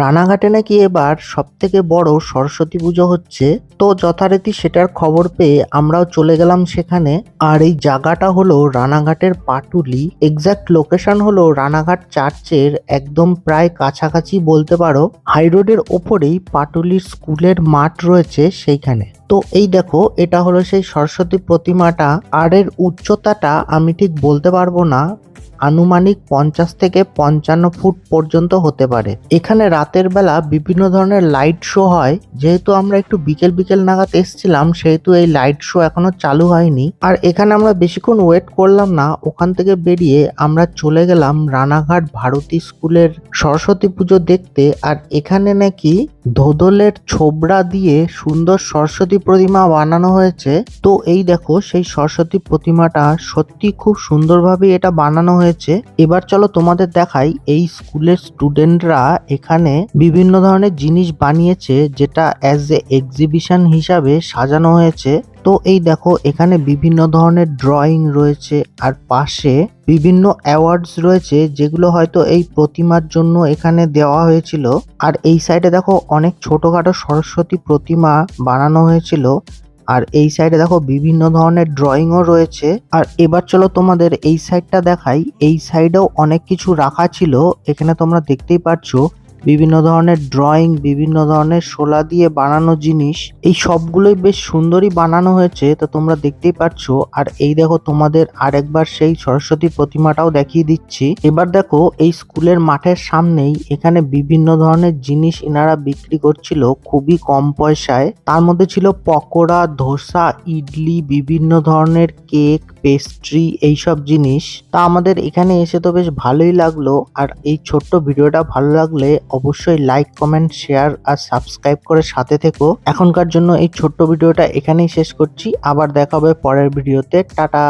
রানাঘাটে নাকি এবার সব থেকে বড় সরস্বতী পুজো হচ্ছে? তো যথারীতি সেটার খবর পেয়ে আমরাও চলে গেলাম সেখানে। আর এই জায়গাটা হলো রানাঘাটের পাটুলি। এক্সাক্ট লোকেশন হলো রানাঘাট চার্চের একদম প্রায় কাছাকাছি বলতে পারো। হাই রোডের ওপরেই পাটুলির স্কুলের মাঠ রয়েছে সেইখানে। তো এই দেখো, এটা হলো সেই সরস্বতী প্রতিমাটা। আর এর উচ্চতাটা আমি ঠিক বলতে পারব না। আনুমানিক পঞ্চাশ থেকে পঞ্চান্ন ফুট পর্যন্ত হতে পারে। এখানে রাতের বেলা বিভিন্ন ধরনের লাইট শো হয়। যেহেতু আমরা একটু বিকেল বিকেল নাগাদ এসছিলাম, সেহেতু এই লাইট শো এখনও চালু হয়নি। আর এখানে আমরা বেশিক্ষণ ওয়েট করলাম না। ওখান থেকে বেরিয়ে আমরা চলে গেলাম রানাঘাট ভারতী স্কুলের সরস্বতী পুজো দেখতে। আর এখানে নাকি ধোদলের ছোবড়া দিয়ে সুন্দর সরস্বতী প্রতিমা বানানো হয়েছে। তো এই দেখো, সেই সরস্বতী প্রতিমাটা সত্যি খুব সুন্দরভাবে এটা বানানো হয়েছে। এবার চলো তোমাদের দেখাই, এই স্কুলের স্টুডেন্টরা এখানে বিভিন্ন ধরনের জিনিস বানিয়েছে, যেটা অ্যাজ এ এক্সিবিশন হিসাবে সাজানো হয়েছে। তো এই দেখো, এখানে বিভিন্ন ধরনের ড্রয়িং রয়েছে আর পাশে বিভিন্ন অ্যাওয়ার্ডস রয়েছে যেগুলো হয়তো এই প্রতিমার জন্য এখানে দেওয়া হয়েছিল। আর এই সাইডে দেখো, অনেক ছোটখাটো সরস্বতী প্রতিমা বানানো হয়েছিল। আর এই সাইডে দেখো, বিভিন্ন ধরনের ড্রয়িংও রয়েছে। আর এবার চলো তোমাদের এই সাইডটা দেখাই। এই সাইডেও অনেক কিছু রাখা ছিল। এখানে তোমরা দেখতেই পাচ্ছো বিভিন্ন ধরনের ড্রয়িং বিভিন্ন ধরনের শোলা দিয়ে বানানো জিনিস। এই সবগুলোই বেশ সুন্দরই বানানো হয়েছে, তো তোমরা দেখতেই পাচ্ছ। আর এই দেখো, তোমাদের আরেকবার সেই সরস্বতী প্রতিমাটাও দেখিয়ে দিচ্ছি। এবার দেখো, এই স্কুলের মাঠের সামনেই এখানে বিভিন্ন ধরনের জিনিস এনারা বিক্রি করছিল খুবই কম পয়সায়। তার মধ্যে ছিল পকোড়া, ধোসা, ইডলি, বিভিন্ন ধরনের কেক, পেস্ট্রি এইসব জিনিস। তা আমাদের এখানে এসে তো বেশ ভালোই লাগল। আর এই ছোট্ট ভিডিওটা ভালো লাগলে অবশ্যই লাইক কমেন্ট শেয়ার আর সাবস্ক্রাইব করে সাথে থেকো। এখনকার জন্য এই ছোট্ট ভিডিওটা এখানেই শেষ করছি। আবার দেখা হবে পরের ভিডিওতে। টাটা!